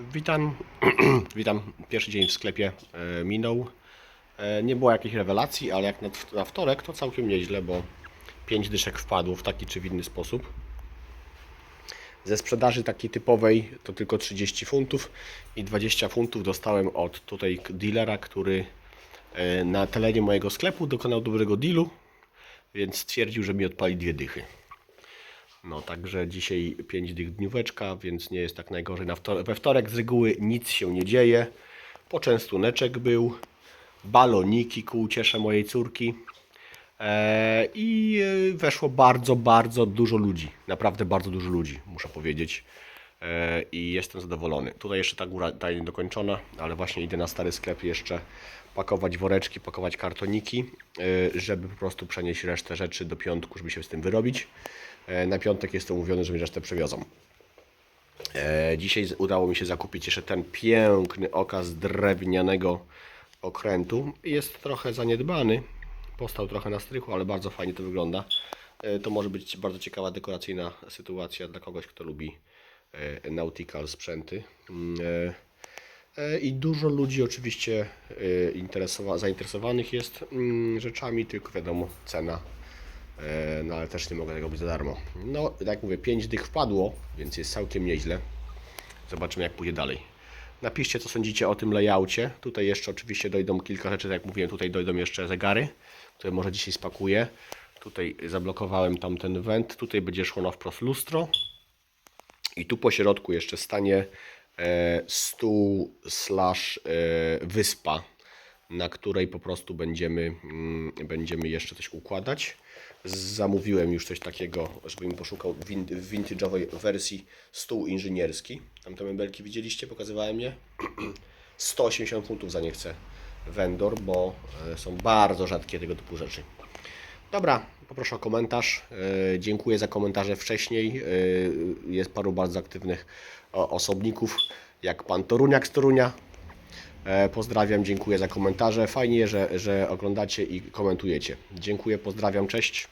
Witam, witam. Pierwszy dzień w sklepie e, minął. E, nie było jakiejś rewelacji, ale jak na, na wtorek to całkiem nieźle, bo 5 dyszek wpadło w taki czy w inny sposób. Ze sprzedaży takiej typowej to tylko 30 funtów i 20 funtów dostałem od tutaj dealera, który e, na terenie mojego sklepu dokonał dobrego dealu, więc stwierdził, że mi odpali dwie dychy. No, także dzisiaj 5 dych dnióweczka, więc nie jest tak najgorzej. Na wtor- we wtorek z reguły nic się nie dzieje. Poczęstuneczek był, baloniki ku uciesze mojej córki. E, I e, weszło bardzo, bardzo dużo ludzi. Naprawdę bardzo dużo ludzi, muszę powiedzieć. E, I jestem zadowolony. Tutaj jeszcze ta góra ta nie dokończona, ale właśnie idę na stary sklep jeszcze pakować woreczki, pakować kartoniki, żeby po prostu przenieść resztę rzeczy do piątku, żeby się z tym wyrobić. E, Na piątek jest to umówione, że mi resztę przewiozą. E, Dzisiaj udało mi się zakupić jeszcze ten piękny okaz drewnianego okrętu. Jest trochę zaniedbany, postał trochę na strychu, ale bardzo fajnie to wygląda. E, To może być bardzo ciekawa dekoracyjna sytuacja dla kogoś, kto lubi nautical sprzęty. Mm, I dużo ludzi oczywiście interesowa- zainteresowanych jest mm, rzeczami, tylko wiadomo, cena no ale też nie mogę tego robić za darmo. No, jak mówię, 5 dych wpadło, więc jest całkiem nieźle. Zobaczymy jak pójdzie dalej. Napiszcie co sądzicie o tym layoutie. Tutaj jeszcze oczywiście dojdą kilka rzeczy, tak jak mówiłem, tutaj dojdą jeszcze zegary, które może dzisiaj spakuję. Tutaj zablokowałem tamten węd, tutaj będzie szło na wprost lustro. I tu po środku jeszcze stanie e, stół slash e, wyspa, na której po prostu będziemy, mm, będziemy jeszcze coś układać. Zamówiłem już coś takiego, żeby mi poszukał w vintage'owej wersji stół inżynierski. Tam te mebelki widzieliście, pokazywałem je. 180 funtów za nie chce vendor, bo e, są bardzo rzadkie tego typu rzeczy. Dobra, poproszę o komentarz. E, Dziękuję za komentarze wcześniej. E, Jest paru bardzo aktywnych osobników, jak pan Toruniak z Torunia. E, Pozdrawiam, dziękuję za komentarze. Fajnie, że, że oglądacie i komentujecie. Dziękuję, pozdrawiam, cześć.